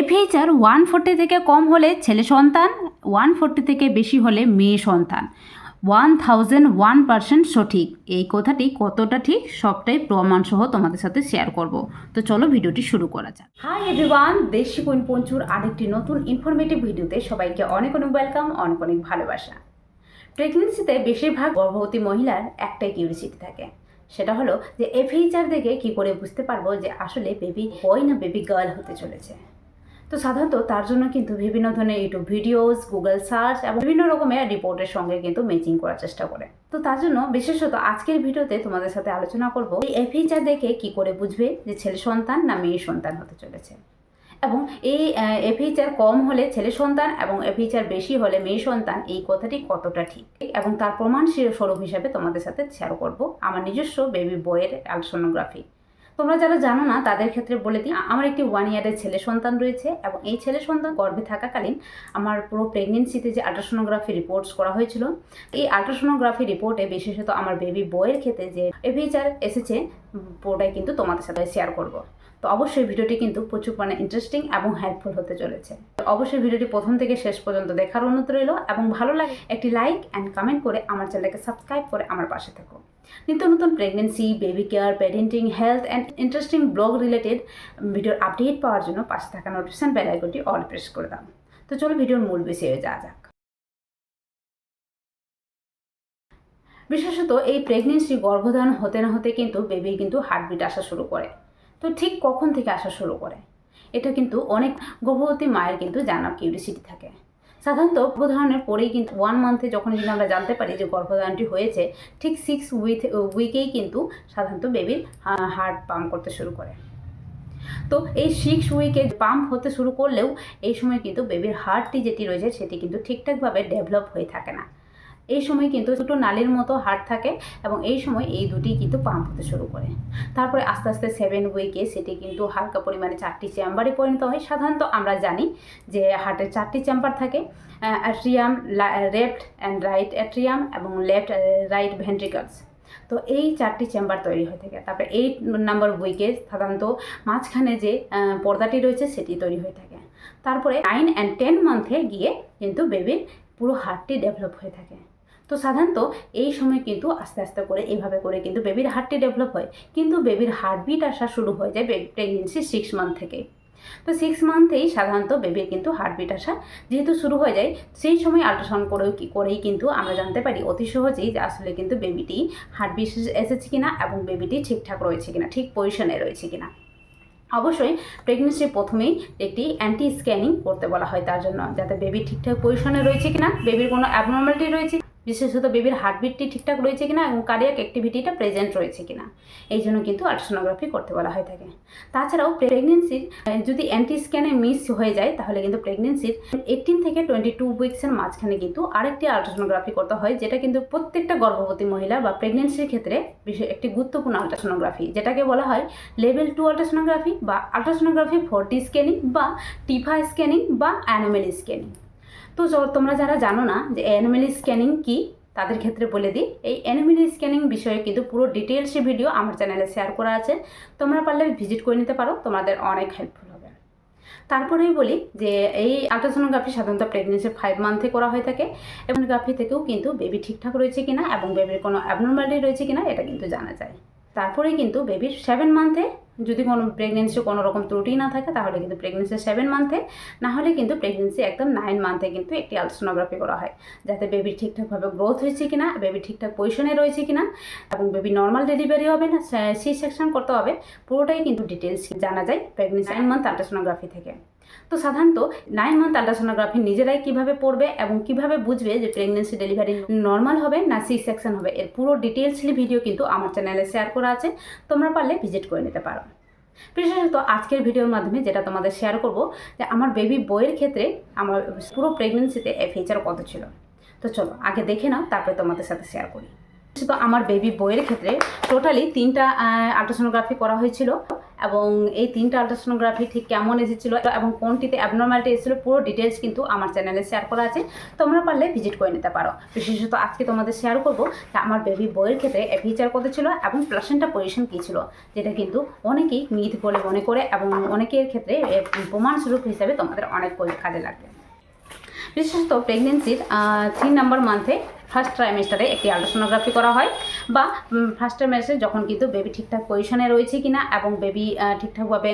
FHR one forty থেকে কম হলে ছেলে সন্তান ওয়ান ফোর্টি থেকে বেশি হলে মেয়ে সন্তান। ওয়ান থাউজেন্ড ওয়ান পার্সেন্ট সঠিক। এই কথাটি কতটা ঠিক সবটাই প্রমাণ সহ তোমাদের সাথে শেয়ার করব। তো চলো ভিডিওটি শুরু করা যাক। হাই এভরিওয়ান দেশি কুইন পঞ্চুর আরেকটি নতুন ইনফরমেটিভ ভিডিওতে সবাইকে অনেক অনেক ওয়েলকাম অনেক অনেক ভালোবাসা। প্রেগনেন্সিতে বেশিরভাগ গর্ভবতী মহিলার একটাই কিউরিসিটি থাকে। সেটা হলো যে এফএইচআর দেখে কি করে বুঝতে পারব যে আসলে বেবি বয় না বেবি গার্ল হতে চলেছে। তো সাধারণত তার জন্য কিন্তু বিভিন্ন ধরনের ইউটিউব ভিডিওস গুগল সার্চ এবং বিভিন্ন রকমের রিপোর্টের সঙ্গে কিন্তু ম্যাচিং করার চেষ্টা করে। তো তার জন্য বিশেষত আজকের ভিডিওতে তোমাদের সাথে আলোচনা করব এই এফএইচআর দেখে কি করে বুঝবে যে ছেলে সন্তান না মেয়ে সন্তান হতে চলেছে। এবং এই এফএইচআর কম হলে ছেলে সন্তান এবং এফএইচআর বেশি হলে মেয়ে সন্তান, এই কথাটি কতটা ঠিক? এবং তার প্রমাণ স্বরূপ হিসাবে তোমাদের সাথে শেয়ার করব আমার নিজস্ব বেবি বয়ের আলসোনোগ্রাফি তোমরা যারা জানো না, তাদের ক্ষেত্রে বলে দিই আমার একটি ওয়ান ইয়ারের ছেলে সন্তান রয়েছে এবং এই ছেলে সন্তান গর্ভে থাকাকালীন আমার পুরো প্রেগনেন্সিতে যে আল্ট্রাসোনোগ্রাফি রিপোর্টস করা হয়েছিল, এই আল্ট্রাসোনোগ্রাফি রিপোর্টে বিশেষত আমার বেবি বইয়ের ক্ষেত্রে যে এভিচার এসেছে, পুরোটাই কিন্তু তোমাদের সাথে শেয়ার করব। তো অবশ্যই ভিডিওটি কিন্তু প্রচুর মানে ইন্টারেস্টিং এবং হেল্পফুল হতে চলেছে। অবশ্যই ভিডিওটি প্রথম থেকে শেষ পর্যন্ত দেখার অনুরোধ রইল এবং ভালো লাগে একটি লাইক অ্যান্ড কমেন্ট করে আমার চ্যানেলকে সাবস্ক্রাইব করে আমার পাশে থাকো। নিত্য নতুন pregnancy baby care parenting health and interesting blog related ভিডিওর আপডেট পাওয়ার জন্য পাশে থাকা নোটিফিকেশন বেল আইকনটি অল প্রেস করে দাও। তো চলো ভিডিওর মূল বিষয়ে যাওয়া যাক। বিশেষত এই প্রেগনেন্সি গর্ভধারণ হতে না হতে কিন্তু বেবির কিন্তু হার্টবিট আসা শুরু করে। তো ঠিক কখন থেকে আসা শুরু করে? এটা কিন্তু অনেক গর্ভবতী মায়ের কিন্তু জানার কিউরিসিটি থাকে। সাধারণত গর্ভধারণের পরেই কিন্তু ওয়ান মান্থে যখন কিন্তু আমরা জানতে পারি যে গর্ভধারণটি হয়েছে, ঠিক সিক্স উইথ উইকেই কিন্তু সাধারণত বেবির হার্ট পাম্প করতে শুরু করে। তো এই সিক্স উইকে পাম্প হতে শুরু করলেও এই সময় কিন্তু বেবির হার্টটি যেটি রয়েছে, সেটি কিন্তু ঠিকঠাকভাবে ডেভেলপ হয়ে থাকে না। এই সময় কিন্তু দুটো নালীর মতো হার্ট থাকে এবং এই সময় এই দুটি কিন্তু পাম্প হতে শুরু করে। তারপরে আস্তে আস্তে সেভেন উইকে সেটি কিন্তু হালকা পরিমাণে চারটি চেম্বারে পরিণত হয়। সাধারণত আমরা জানি যে হার্টের চারটি চেম্বার থাকে atrium left and right atrium এবং লেফট রাইট ভেন্ট্রিকলস তো এই চারটি চেম্বার তৈরি হয়ে থাকে। তারপরে এইট নাম্বার উইকে সাধারণত মাঝখানে যে পর্দাটি রয়েছে সেটি তৈরি হয়ে থাকে। তারপরে নাইন অ্যান্ড টেন মান্থে গিয়ে কিন্তু বেবির পুরো হার্টটি ডেভেলপ হয়ে থাকে। তো সাধারণত এই সময় কিন্তু আস্তে আস্তে করে এইভাবে করে কিন্তু বেবির হার্টটি ডেভেলপ হয়। কিন্তু বেবির হার্টবিট আসা শুরু হয়ে যায় প্রেগনেন্সি সিক্স মান্থ থেকে। তো সিক্স মান্থেই সাধারণত বেবির কিন্তু হার্টবিট আসা যেহেতু শুরু হয়ে যায়, সেই সময় আল্ট্রাসাউন্ড করেও কি করেই কিন্তু আমরা জানতে পারি অতি সহজেই যে আসলে কিন্তু বেবিটি হার্টবিট এসেছে কিনা এবং বেবিটি ঠিকঠাক রয়েছে কিনা, ঠিক পজিশনে রয়েছে কিনা। অবশ্যই প্রেগনেন্সির প্রথমেই একটি অ্যান্টি স্ক্যানিং করতে বলা হয় তার জন্য, যাতে বেবি ঠিকঠাক পজিশনে রয়েছে কিনা বেবির কোনো অ্যাবনর্মালিটি রয়েছে বিশেষত বেবির হার্টবিটটি ঠিকঠাক রয়েছে কিনা এবং কার্ডিয়াক অ্যাক্টিভিটিটা প্রেজেন্ট রয়েছে কিনা, এই জন্য কিন্তু আল্ট্রাসোনোগ্রাফি করতে বলা হয়ে থাকে। তাছাড়াও প্রেগনেন্সির যদি অ্যান্টি স্ক্যানে মিস হয়ে যায়, তাহলে কিন্তু প্রেগনেন্সির এইটিন থেকে টোয়েন্টি টু উইক্সের মাঝখানে কিন্তু আরেকটি আল্ট্রাসোনোগ্রাফি করতে হয়, যেটা কিন্তু প্রত্যেকটা গর্ভবতী মহিলা বা প্রেগনেন্সির ক্ষেত্রে বিশেষ একটি গুরুত্বপূর্ণ আল্ট্রাসোনোগ্রাফি যেটাকে বলা হয় লেভেল টু আল্ট্রাসোনোগ্রাফি বা আল্ট্রাসোনোগ্রাফি ফোরটি স্ক্যানিং বা টিফা স্ক্যানিং বা অ্যানোমেলি স্ক্যানিং তো তোমরা যারা জানো না যে অ্যানোমেলি স্ক্যানিং কি, তাদের ক্ষেত্রে বলে দিই। এই অ্যানোমেলি স্ক্যানিং বিষয়ে কিন্তু পুরো ডিটেলসে ভিডিও আমার চ্যানেলে শেয়ার করা আছে। তোমরা পারলে ভিজিট করে নিতে পারো, তোমাদের অনেক হেল্পফুল হবে। তারপরেই বলি যে এই আলট্রাসোনোগ্রাফি সাধারণত প্রেগনেন্সির ফাইভ মান্থে করা হয়ে থাকে। এবং গ্রাফি থেকেও কিন্তু বেবি ঠিকঠাক রয়েছে কিনা এবং বেবির কোনো অ্যাবনর্মালিটি রয়েছে কিনা, এটা কিন্তু জানা যায়। তারপরে কিন্তু বেবির সেভেন মান্থে যদি কোনো প্রেগনেন্সি কোনো রকম ত্রুটি না থাকে, তাহলে কিন্তু প্রেগনেন্সি সেভেন মান্থে না হলে কিন্তু প্রেগনেন্সি একদম নাইন মান্থে কিন্তু একটি আলট্রাসোনোগ্রাফি করা হয়, যাতে বেবি ঠিকঠাকভাবে গ্রোথ হয়েছে কিনা বেবি ঠিকঠাক পজিশনে রয়েছে কিনা, এবং বেবি নর্মাল ডেলিভারি হবে না, সি সেকশন করতে হবে, পুরোটাই কিন্তু ডিটেলস জানা যায় প্রেগনেন্সি নাইন মান্থ আলট্রাসোনোগ্রাফি থেকে। তো সাধারণত নাইন মান্থ আল্ট্রাসোনোগ্রাফি নিজেরাই কীভাবে পড়বে এবং কীভাবে বুঝবে যে প্রেগনেন্সি ডেলিভারি নর্মাল হবে না সি সেকশন হবে, এর পুরো ডিটেলসলি ভিডিও কিন্তু আমার চ্যানেলে শেয়ার করা আছে, তোমরা পারলে ভিজিট করে নিতে পারো। বিশেষত আজকের ভিডিওর মাধ্যমে যেটা তোমাদের শেয়ার করব, যে আমার বেবি বইয়ের ক্ষেত্রে আমার পুরো প্রেগনেন্সিতে এফএইচআর কত ছিল। তো চলো, আগে দেখে নাও, তারপরে তোমাদের সাথে শেয়ার করি। তো আমার বেবি বইয়ের ক্ষেত্রে টোটালি তিনটা আল্ট্রাসোনোগ্রাফি করা হয়েছিল। এবং এই তিনটা আলট্রাসোনোগ্রাফি ঠিক কেমন এসেছিল এবং কোনটিতে অ্যাবনর্মালিটি এসেছিল, পুরো ডিটেলস কিন্তু আমার চ্যানেলে শেয়ার করা আছে। তোমরা পারলে ভিজিট করে নিতে পারো। বিশেষত আজকে তোমাদের শেয়ার করব যে আমার বেবি বইয়ের ক্ষেত্রে ফিচার কত ছিল এবং প্লাসেন্টা পজিশন কী ছিল, যেটা কিন্তু অনেকেই মিথ বলে মনে করে এবং অনেকের ক্ষেত্রে প্রমাণস্বরূপ হিসাবে তোমাদের অনেক কাজে লাগবে। বিশেষত প্রেগনেন্সির তিন নম্বর মান্থে ফার্স্ট ট্রাইমেস্টারে একটি আলট্রাসোনোগ্রাফি করা হয় বা ফার্স্ট ট্রাইমেস্টারে যখন কিন্তু বেবি ঠিকঠাক পজিশনে রয়েছে কিনা এবং বেবি ঠিকঠাকভাবে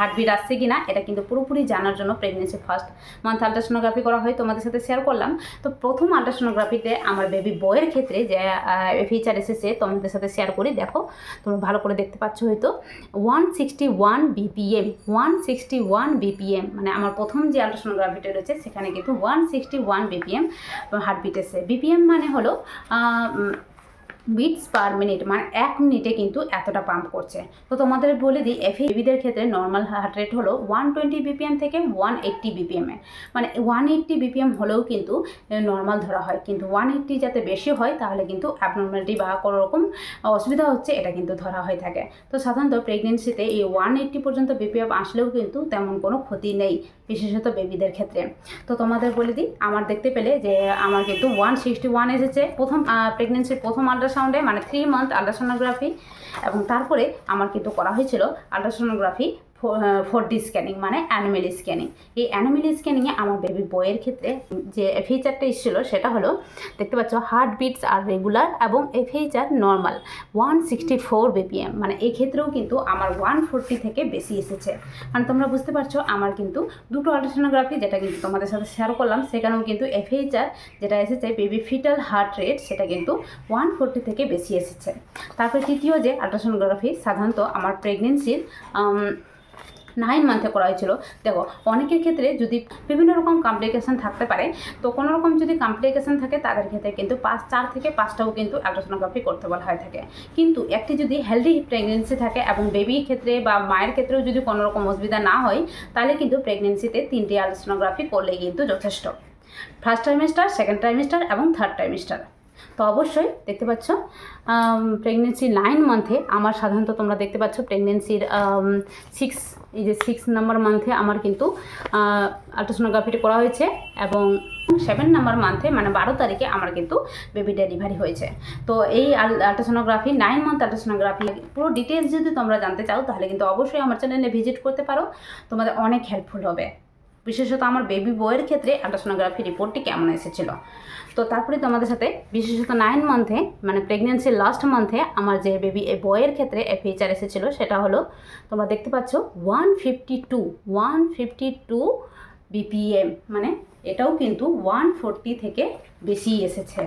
হার্টবিট আসছে কিনা, এটা কিন্তু পুরোপুরি জানার জন্য প্রেগনেন্সি ফার্স্ট মান্থ আলট্রাসোনোগ্রাফি করা হয় তোমাদের সাথে শেয়ার করলাম। তো প্রথম আলট্রাসোনোগ্রাফিতে আমার বেবি বয়ের ক্ষেত্রে যে ফিচার এসেছে তোমাদের সাথে শেয়ার করি, দেখো, তোমরা ভালো করে দেখতে পাচ্ছ হয়তো। One sixty one BPM one sixty one BPM মানে আমার প্রথম যে আলট্রাসোনোগ্রাফিটা রয়েছে, সেখানে কিন্তু one sixty one BPM heartbeat এসে বিপিএম মানে হলো বিটস পার মিনিট মানে এক মিনিটে কিন্তু এতটা পাম্প করছে। তো তোমাদের বলে দিই এফ বেবিদের ক্ষেত্রে নর্মাল হার্ট রেট হলো ওয়ান টোয়েন্টি বিপিএম থেকে ওয়ান এইট্টি বিপিএমে মানে ওয়ান এইট্টি বিপিএম হলেও কিন্তু নর্মাল ধরা হয়। কিন্তু ওয়ান এইট্টি যাতে বেশি হয়, তাহলে কিন্তু অ্যাবনর্মালিটি বা কোনো রকম অসুবিধা হচ্ছে, এটা কিন্তু ধরা হয়ে থাকে। তো সাধারণত প্রেগনেন্সিতে এই ওয়ান এইট্টি পর্যন্ত বিপিএম আসলেও কিন্তু তেমন কোনো ক্ষতি নেই। বিশেষত বেবিদের ক্ষেত্রে। তো তোমাদের বলে দিই, আমার দেখতে পেলে যে আমার কিন্তু ওয়ান সিক্সটি ওয়ান এসেছে। প্রথম প্রেগনেন্সির প্রথম আল্ট্রাসাউন্ডে মানে থ্রি মান্থ আল্ট্রাসোনোগ্রাফি এবং তারপরে আমার কিন্তু করা হয়েছিল আল্ট্রাসোনোগ্রাফি ফোর ডি স্ক্যানিং মানে অ্যানিমেল স্ক্যানিং এই অ্যানিমেল স্ক্যানিংয়ে আমার বেবি বইয়ের ক্ষেত্রে যে ফিচারটা এসেছিল, সেটা হলো, দেখতে পাচ্ছ হার্ট বিটস আর রেগুলার এবং এ feature normal one sixty four BPM মানে এক্ষেত্রেও কিন্তু আমার ওয়ান ফোরটি থেকে বেশি এসেছে। মানে তোমরা বুঝতে পারছ, আমার কিন্তু দুটো আল্ট্রাসোনোগ্রাফি যেটা কিন্তু তোমাদের সাথে শেয়ার করলাম, সেখানেও কিন্তু এফএইচআর যেটা এসেছে বেবি ফিটাল হার্ট রেট সেটা কিন্তু ওয়ান ফোরটি থেকে বেশি এসেছে। তারপরে তৃতীয় যে আল্ট্রাসোনোগ্রাফি সাধারণত আমার প্রেগনেন্সির নাইন মান্থে করা হয়েছিল দেখো, অনেকের ক্ষেত্রে যদি বিভিন্ন রকম কমপ্লিকেশান থাকতে পারে, তো কোনো রকম যদি কমপ্লিকেশান থাকে, তাদের ক্ষেত্রে কিন্তু পাঁচ, চার থেকে পাঁচটাও কিন্তু আল্ট্রাসোনোগ্রাফি করতে বলা হয়ে থাকে। কিন্তু একটি যদি হেলদি প্রেগনেন্সি থাকে এবং বেবির ক্ষেত্রে বা মায়ের ক্ষেত্রেও যদি কোনো রকম অসুবিধা না হয়, তাহলে কিন্তু প্রেগনেন্সিতে তিনটি আল্ট্রাসোনোগ্রাফি করলে কিন্তু যথেষ্ট। ফার্স্ট ট্রাইমেস্টার সেকেন্ড ট্রাইমেস্টার এবং থার্ড ট্রাইমেস্টার তো অবশ্যই দেখতে পাচ্ছ প্রেগনেন্সি নাইন মান্থে আমার সাধারণত তোমরা দেখতে পাচ্ছ প্রেগনেন্সির সিক্স এই যে সিক্স নাম্বার মান্থে আমার কিন্তু আলট্রাসোনোগ্রাফিটি করা হয়েছে এবং সেভেন নাম্বার মান্থে মানে বারো তারিখে আমার কিন্তু বেবি ডেলিভারি হয়েছে। তো এই আলট্রাসোনোগ্রাফি নাইন মান্থ আলট্রাসোনোগ্রাফি পুরো ডিটেলস যদি তোমরা জানতে চাও তাহলে কিন্তু অবশ্যই আমার চ্যানেলে ভিজিট করতে পারো। তোমাদের অনেক হেল্পফুল হবে। বিশেষত আমার বেবি বয়ের ক্ষেত্রে আল্ট্রাসোনোগ্রাফি রিপোর্টটি কেমন এসেছিল? তো তারপরে তোমাদের সাথে বিশেষত নাইন মান্থে মানে প্রেগনেন্সির লাস্ট মান্থে আমার যে বেবি এ বয়ের ক্ষেত্রে এ ফিচার এসেছিল, সেটা হলো তোমরা দেখতে পাচ্ছ one fifty two one fifty two BPM মানে এটাও কিন্তু ওয়ান ফোরটি থেকে বেশি এসেছে।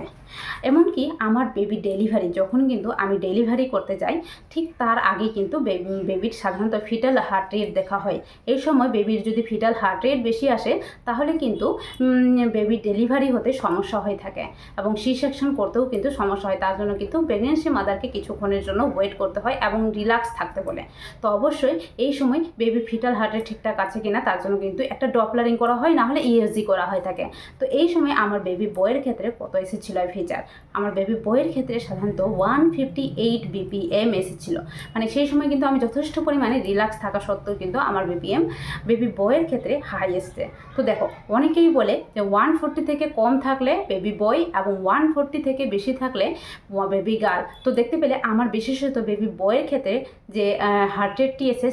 এমনকি আমার বেবি ডেলিভারি যখন কিন্তু আমি ডেলিভারি করতে যাই, ঠিক তার আগে কিন্তু বেবির সাধারণত ফিটাল হার্ট রেট দেখা হয়। এই সময় বেবির যদি ফিটাল হার্ট রেট বেশি আসে, তাহলে কিন্তু বেবি ডেলিভারি হতে সমস্যা হয়ে থাকে এবং সি সেকশন করতেও কিন্তু সমস্যা হয়। তার জন্য কিন্তু প্রেগনেন্সি মাদারকে কিছুক্ষণের জন্য ওয়েট করতে হয় এবং রিল্যাক্স থাকতে বলে। তো অবশ্যই এই সময় বেবি ফিটাল হার্ট রেট ঠিকঠাক আছে কিনা, তার জন্য কিন্তু একটা ডপলারিং করা হয়, নাহলে ইএসজি করা হয়ে থাকে। তো এই সময় আমার বেবি বয়ের ক্ষেত্রে কত এসেছিল ফিচার আমার বেবি বইয়ের ক্ষেত্রে সাধারণত ওয়ান ফিফটি এইট বিপিএম এসেছিল। মানে সেই সময় কিন্তু আমি যথেষ্ট পরিমাণে রিল্যাক্স থাকা সত্ত্বেও কিন্তু আমার বিপিএম বেবি বয়ের ক্ষেত্রে হাই এসছে তো দেখো, অনেকেই বলে যে ওয়ান ফোরটি থেকে কম থাকলে বেবি বয় এবং ওয়ান ফোরটি থেকে বেশি থাকলে বেবি গার্ল তো দেখতে পেলে আমার বিশেষত বেবি বয়ের ক্ষেত্রে যে হার্ট রেটটি এসে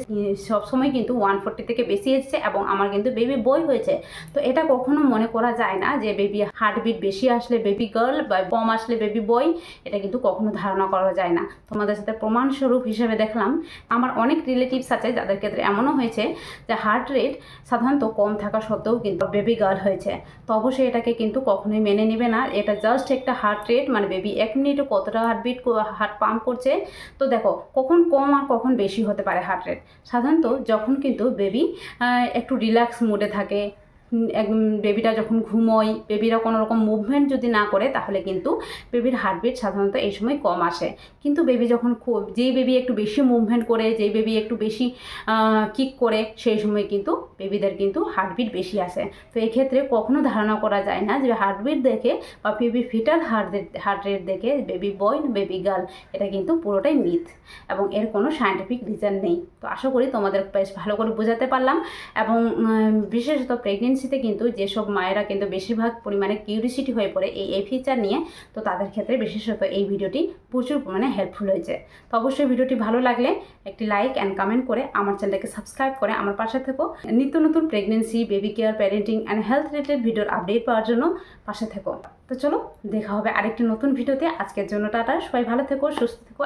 সবসময় কিন্তু ওয়ান ফোরটি থেকে বেশি এসেছে এবং আমার কিন্তু বেবি বই হয়েছে। তো এটা কখনো মনে করা যায় না যে বেবি হার্টবিট বেশি আসলে বেবি গার্ল বা কম আসলে বেবি বই এটা কিন্তু কখনো ধারণা করা যায় না। তোমাদের সাথে প্রমাণস্বরূপ হিসেবে দেখলাম, আমার অনেক রিলেটিভস আছে যাদের ক্ষেত্রে এমনও হয়েছে যে হার্ট রেট সাধারণত কম থাকা সত্ত্বেও কিন্তু বেবি গার্ল হয়েছে। তো অবশ্যই এটাকে কিন্তু কখনোই মেনে নেবে না। এটা জাস্ট একটা হার্ট রেট মানে বেবি এক মিনিটে কতটা হার্টবিট হার্ট পাম্প করছে? তো দেখো, কখন কম আর কখন বেশি হতে পারে হার্ট রেট সাধারণত যখন কিন্তু বেবি একটু রিল্যাক্স মুডে থাকে বেবিটা যখন ঘুমোয় বেবিরা কোনো রকম মুভমেন্ট যদি না করে, তাহলে কিন্তু বেবির হার্টবিট সাধারণত এই সময় কম আসে। কিন্তু বেবি যখন খুব যেই বেবি একটু বেশি মুভমেন্ট করে, যেই বেবি একটু বেশি কিক করে, সেই সময় কিন্তু বেবিদের কিন্তু হার্টবিট বেশি আসে। তো এই ক্ষেত্রে কখনো ধারণা করা যায় না যে হার্টবিট দেখে বা baby fetal heart heart rate দেখে বেবি বয় বেবি গার্ল এটা কিন্তু পুরোটাই মিথ এবং এর কোনো সায়েন্টিফিক রিজন নেই। তো আশা করি তোমাদের বেশ ভালো করে বোঝাতে পারলাম এবং বিশেষত বিশেষত প্রেগনেন্সিতে কিন্তু যেসব মায়েরা কিন্তু বেশিরভাগ পরিমাণে কিউরিসিটি হয়ে পড়ে এই এই ফিচার নিয়ে, তো তাদের ক্ষেত্রে বিশেষত এই ভিডিওটি প্রচুর পরিমাণে হেল্পফুল হয়েছে। তো অবশ্যই ভিডিওটি ভালো লাগলে একটি লাইক অ্যান্ড কমেন্ট করে আমার চ্যানেলটাকে সাবস্ক্রাইব করে আমার পাশে থেকো। নিত্য নতুন pregnancy baby care parenting and health related ভিডিওর আপডেট পাওয়ার জন্য পাশে থেকো। তো চলো, দেখা হবে আরেকটি নতুন ভিডিওতে আজকের জন্য টাটা, সবাই ভালো থেকো, সুস্থ থেকো